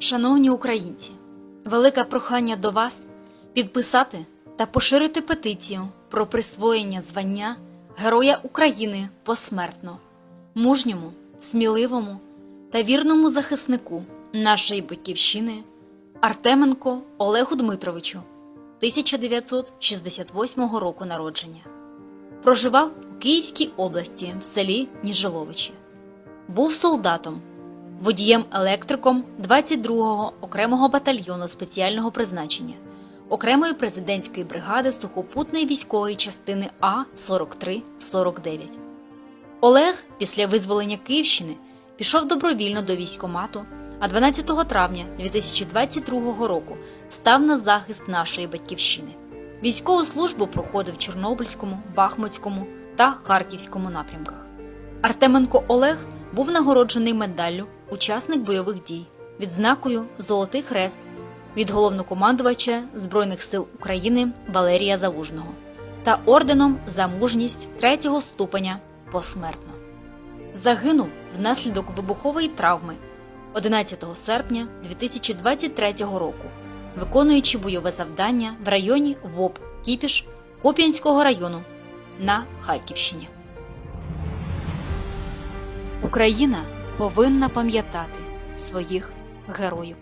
Шановні українці, велике прохання до вас підписати та поширити петицію про присвоєння звання Героя України посмертно, мужньому, сміливому та вірному захиснику нашої батьківщини Артеменко Олегу Дмитровичу 1968 року народження. Проживав у Київській області в селі Ніжиловичі. Був солдатом, водієм-електриком 22-го окремого батальйону спеціального призначення, окремої президентської бригади сухопутної військової частини А-43-49. Олег після визволення Київщини пішов добровільно до військомату, а 12 травня 2022 року став на захист нашої батьківщини. Військову службу проходив в Чорнобильському, Бахмутському та Харківському напрямках. Артеменко Олег був нагороджений медаллю учасник бойових дій, відзнакою Золотий Хрест від головнокомандувача Збройних сил України Валерія Залужного та орденом за мужність третього ступеня посмертно. Загинув внаслідок вибухової травми 11 серпня 2023 року, виконуючи бойове завдання в районі ВОП Кіпіш Куп'янського району на Харківщині. Україна повинна пам'ятати своїх героїв.